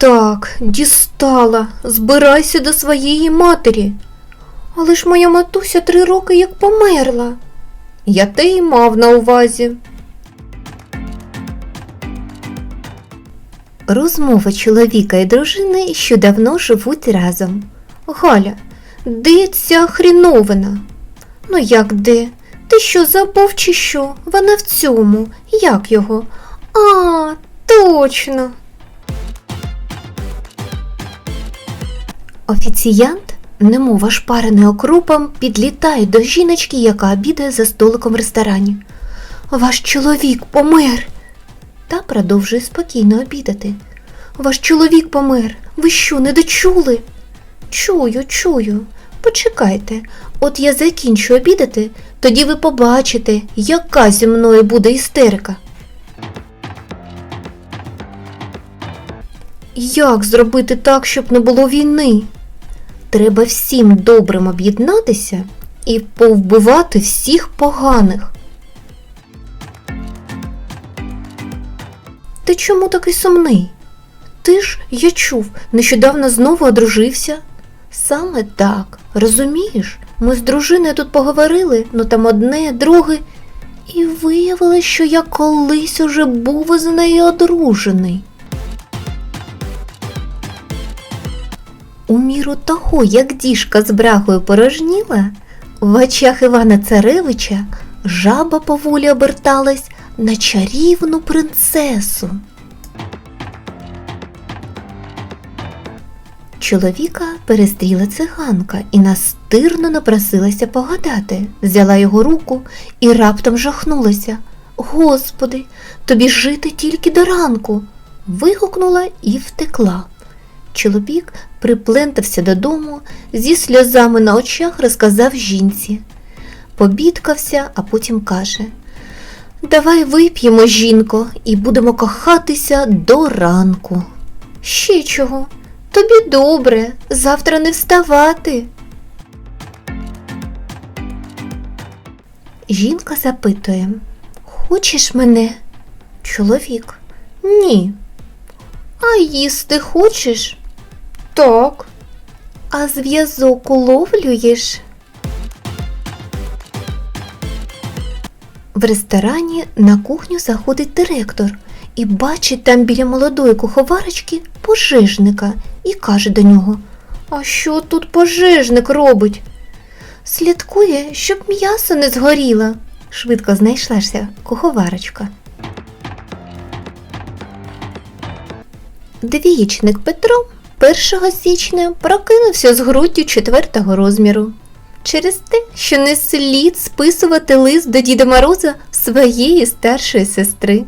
Так, дістала. Збирайся до своєї матері. Але ж моя матуся три роки як померла. Я те й мав на увазі. Розмова чоловіка і дружини, що давно живуть разом. Галя, де ця хріновина? Ну як де? Ти що забув чи що? Вона в цьому. Як його? А, точно. Офіціянт, немов ошпарений окропом, підлітає до жіночки, яка обідає за столиком в ресторані. Ваш чоловік помер. Та продовжує спокійно обідати. Ваш чоловік помер. Ви що, не дочули? Чую, чую. Почекайте, от я закінчу обідати, тоді ви побачите, яка зі мною буде істерика. Як зробити так, щоб не було війни? Треба всім добрим об'єднатися і повбивати всіх поганих. Ти чому такий сумний? Ти ж, я чув, нещодавно знову одружився. Саме так, розумієш? Ми з дружиною тут поговорили, ну там одне, друге, і виявилось, що я колись уже був із нею одружений. Міру того, як діжка з брахою порожніла, в очах Івана Царевича жаба поволі оберталась на чарівну принцесу. Чоловіка перестріла циганка і настирно напросилася погадати, взяла його руку і раптом жахнулася. Господи, тобі жити тільки до ранку. вигукнула і втекла. Чоловік приплентався додому, зі сльозами на очах розказав жінці. Побідкався, а потім каже Давай вип'ємо, жінко, і будемо кохатися до ранку. Ще чого? Тобі добре, завтра не вставати. Жінка запитує Хочеш мене? Чоловік. Ні. А їсти хочеш? Так. А зв'язок уловлюєш? В ресторані на кухню заходить директор і бачить там біля молодої куховарочки пожежника і каже до нього: А що тут пожежник робить? Слідкує, щоб м'ясо не згоріло. Швидко знайшлася куховарочка. Двієчник Петро 1 січня прокинувся з груддю четвертого розміру. Через те, що не слід списувати лист до Діда Мороза своєї старшої сестри.